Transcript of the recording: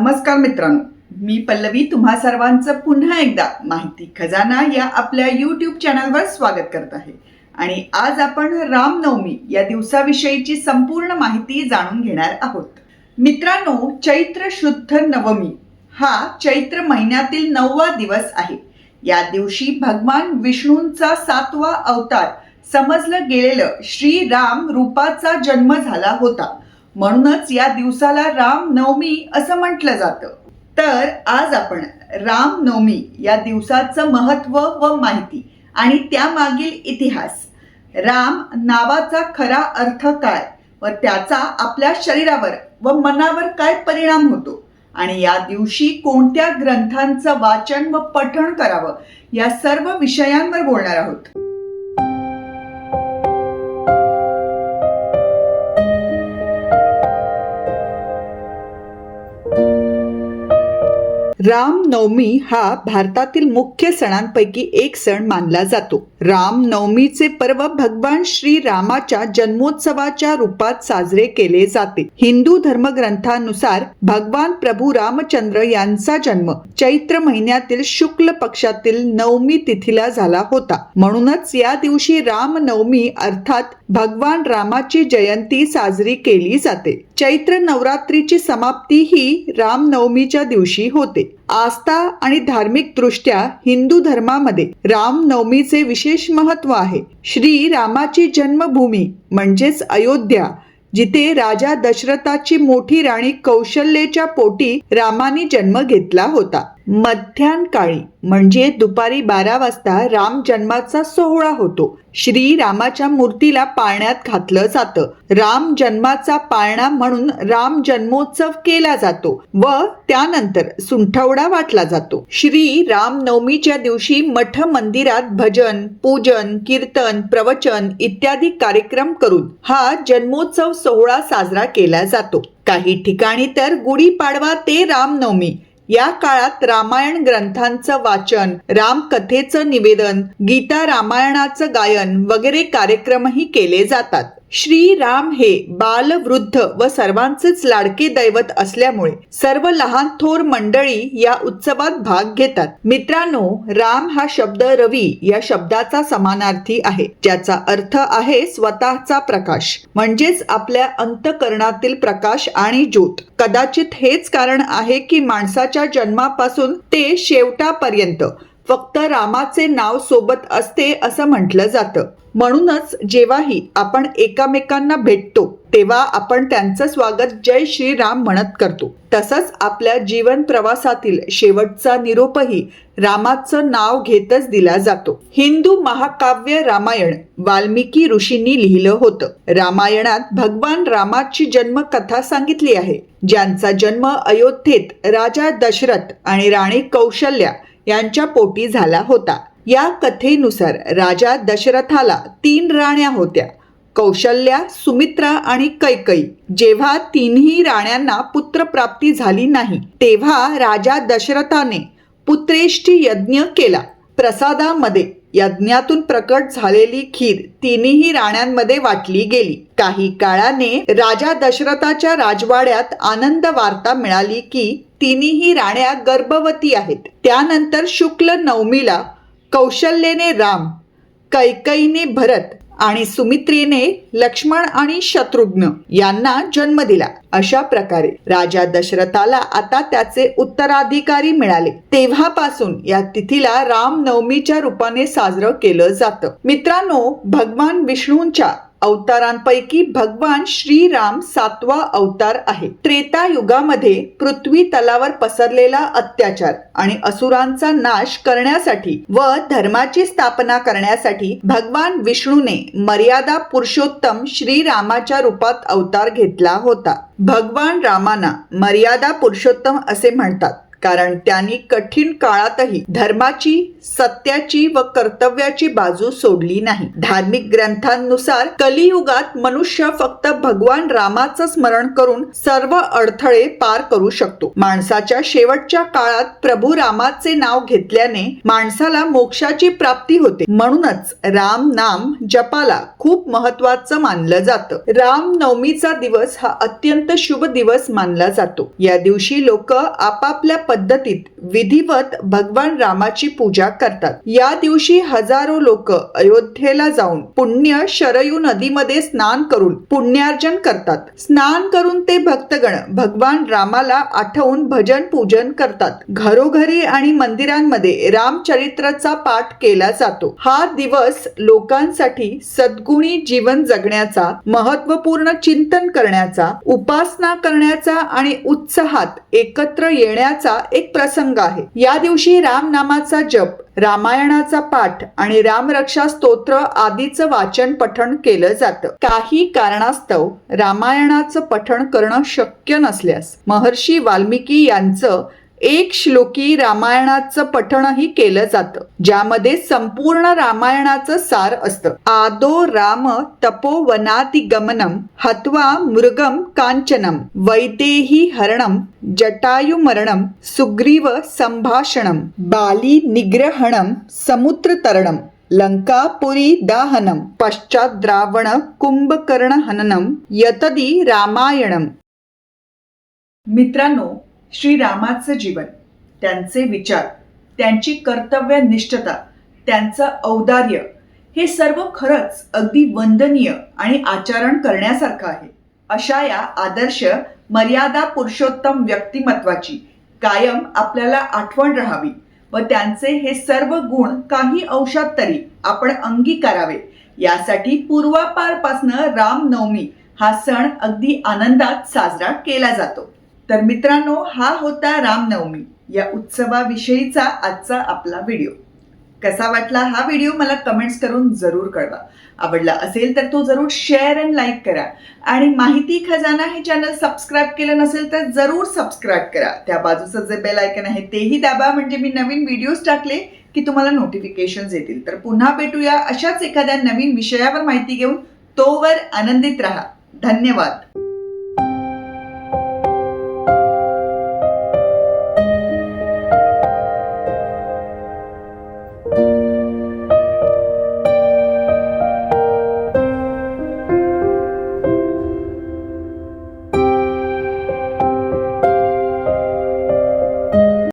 नमस्कार मित्रांनो मी पल्लवी तुम्हा सर्वांचं पुन्हा एकदा माहिती खजाना या आपल्या यूट्यूब चॅनलवर स्वागत करत आहे. आणि आज आपण रामनवमी या दिवसाविषयीची संपूर्ण माहिती जाणून घेणार आहोत. मित्रांनो चैत्र शुद्ध नवमी हा चैत्र महिन्यातील नववा दिवस आहे. या दिवशी भगवान विष्णूंचा सातवा अवतार समजलं गेलेलं श्रीराम रूपाचा जन्म झाला होता. म्हणूनच या दिवसाला राम नवमी असं म्हटलं जातं. तर आज आपण राम नवमी या दिवसाचं महत्त्व व माहिती आणि त्यामागील इतिहास राम नावाचा खरा अर्थ काय व त्याचा आपल्या शरीरावर व मनावर काय परिणाम होतो आणि या दिवशी कोणत्या ग्रंथांचं वाचन व पठण करावं या सर्व विषयांवर बोलणार आहोत. रामनवमी हा भारतातील मुख्य सणांपैकी एक सण मानला जातो. रामनवमीचे पर्व भगवान श्री रामाच्या जन्मोत्सवाच्या रूपात साजरे केले जाते. हिंदू धर्मग्रंथानुसार भगवान प्रभू रामचंद्र यांचा जन्म चैत्र महिन्यातील शुक्ल पक्षातील नवमी तिथीला झाला होता. म्हणूनच या दिवशी रामनवमी अर्थात भगवान रामाची जयंती साजरी केली जाते. चैत्र नवरात्रीची समाप्ती ही रामनवमीच्या दिवशी होते. आस्था आणि धार्मिक दृष्ट्या हिंदू धर्मामध्ये रामनवमीचे विशेष महत्त्व आहे. श्री रामाची जन्मभूमी म्हणजेच अयोध्या जिथे राजा दशरथाची मोठी राणी कौशल्येच्या पोटी रामाने जन्म घेतला होता. मध्यानकाळी म्हणजे दुपारी बारा वाजता राम जन्माचा सोहळा होतो. श्री रामाच्या मूर्तीला पाळण्यात घातलं जातं. राम जन्माचा पाळणा म्हणून राम जन्मोत्सव केला जातो व त्यानंतर सुंठवडा वाटला जातो. श्री राम नवमीच्या दिवशी मठ मंदिरात भजन पूजन कीर्तन प्रवचन इत्यादी कार्यक्रम करून हा जन्मोत्सव सोहळा साजरा केला जातो. काही ठिकाणी तर गुढीपाडवा ते रामनवमी या काळात रामायण ग्रंथांचं वाचन रामकथेचं निवेदन गीता रामायणाचं गायन वगैरे कार्यक्रमही केले जातात. श्रीराम हे बाल वृद्ध व सर्वांचेच लाडके दैवत असल्यामुळे सर्व लहान थोर मंडळी या उत्सवात भाग घेतात. मित्रांनो राम हा शब्द रवी या शब्दाचा समानार्थी आहे ज्याचा अर्थ आहे स्वतःचा प्रकाश म्हणजेच आपल्या अंतकरणातील प्रकाश आणि ज्योत. कदाचित हेच कारण आहे की माणसाच्या जन्मापासून ते शेवटापर्यंत फक्त रामाचे नाव सोबत असते असं म्हटलं जातं. म्हणूनच जेव्हाही आपण एकामेकांना भेटतो तेव्हा आपण त्यांचं स्वागत जय श्रीराम म्हणत करतो. तसंच आपल्या जीवन प्रवासातील शेवटचा निरोपही रामाचं नाव घेतच दिला जातो. हिंदू महाकाव्य रामायण वाल्मिकी ऋषींनी लिहिलं होतं. रामायणात भगवान रामाची जन्मकथा सांगितली आहे. ज्यांचा जन्म अयोध्येत राजा दशरथ आणि राणी कौशल्या यांच्या पोटी झाला होता. या कथेनुसार राजा दशरथाला तीन राण्या होत्या कौशल्या सुमित्रा आणि कैकई. जेव्हा तिन्ही राण्यांना पुत्रप्राप्ती झाली नाही तेव्हा राजा दशरथाने पुत्रेष्ठी यज्ञ केला. प्रसादामध्ये यज्ञातून प्रकट झालेली खीर तिन्ही राण्यांमध्ये वाटली गेली. काही काळाने राजा दशरथाच्या राजवाड्यात आनंद वार्ता मिळाली की तिन्ही राण्या गर्भवती आहेत. त्यानंतर शुक्ल नवमीला कौशल्येने राम कैकईने भरत आणि सुमित्रेने लक्ष्मण आणि शत्रुघ्न यांना जन्म दिला. अशा प्रकारे राजा दशरथाला आता त्याचे उत्तराधिकारी मिळाले. तेव्हापासून या तिथीला रामनवमीच्या रूपाने साजरं केलं जातं. मित्रांनो भगवान विष्णूंच्या अवतारांपैकी भगवान श्रीराम सातवा अवतार आहे. त्रेता युगामध्ये पृथ्वी तलावर पसरलेला अत्याचार आणि असुरांचा नाश करण्यासाठी व धर्माची स्थापना करण्यासाठी भगवान विष्णूने मर्यादा पुरुषोत्तम श्रीरामाच्या रूपात अवतार घेतला होता. भगवान रामाना मर्यादा पुरुषोत्तम असे म्हणतात. कारण त्यांनी कठीण काळातही धर्माची सत्याची व कर्तव्याची बाजू सोडली नाही. धार्मिक ग्रंथांनुसार कलियुगात मनुष्य फक्त भगवान रामाचं स्मरण करून सर्व अडथळे पार करू शकतो. माणसाच्या शेवटच्या काळात प्रभू रामाचे नाव घेतल्याने माणसाला मोक्षाची प्राप्ती होते. म्हणूनच राम नाम जपाला खूप महत्वाचं मानलं जातं. राम नवमीचा दिवस हा अत्यंत शुभ दिवस मानला जातो. या दिवशी लोक आपापल्या पद्धतीत विधिवत भगवान रामाची पूजा करतात. या दिवशी हजारो लोक अयोध्येला जाऊन पुण्य शरयू नदीमध्ये स्नान करून पुण्यार्जन करतात. स्नान करून ते भक्तगण भगवान रामाला आठवून भजन पूजन करतात. घरोघरी आणि मंदिरांमध्ये रामचरित्राचा पाठ केला जातो. हा दिवस लोकांसाठी सद्गुणी जीवन जगण्याचा महत्त्वपूर्ण चिंतन करण्याचा उपासना करण्याचा आणि उत्साहात एकत्र येण्याचा एक प्रसंग आहे. या दिवशी राम नामाचा जप रामायणाचा पाठ आणि रामरक्षा स्तोत्र आदीचं वाचन पठण केलं जातं. काही कारणास्तव रामायणाचं पठण करणं शक्य नसल्यास महर्षी वाल्मिकी यांचं एक श्लोकी रामायणाचं पठणही केलं जातं ज्यामध्ये संपूर्ण रामायणाचं सार असतं. आदो राम तपोवनाति गमनम हत्वा मृगम कांचनम वैदेही हरणम जटायुमरणम सुग्रीव संभाषणम बाली निग्रहणम समुद्रतरणम लंकापुरी दाहनम पश्चात द्रावण कुंभकर्ण हननम यतदी रामायणम मित्रांनो श्रीरामाचं जीवन त्यांचे विचार त्यांची कर्तव्यनिष्ठता त्यांचं औदार्य हे सर्व खरंच अगदी वंदनीय आणि आचरण करण्यासारखं आहे. अशा या आदर्श मर्यादा पुरुषोत्तम व्यक्तिमत्वाची कायम आपल्याला आठवण राहावी व त्यांचे हे सर्व गुण काही अंशात तरी आपण अंगीकारावे. यासाठी पूर्वापारपासनं रामनवमी हा सण अगदी आनंदात साजरा केला जातो. तर मित्रांनो हा होता रामनवमी या उत्सवाविषयीचा आजचा आपला व्हिडिओ. कसा वाटला हा व्हिडिओ मला कमेंट्स करून जरूर कळवा. आवडला असेल तर तो जरूर शेअर अँड लाईक करा. आणि माहिती खजाना हे चॅनल सबस्क्राईब केलं नसेल तर जरूर सबस्क्राईब करा. त्या बाजूचं जे बेल आयकन आहे तेही दाबा. म्हणजे मी नवीन व्हिडिओज टाकले की तुम्हाला नोटिफिकेशन येतील. तर पुन्हा भेटूया अशाच एखाद्या नवीन विषयावर माहिती घेऊन. तोवर आनंदित राहा. धन्यवाद.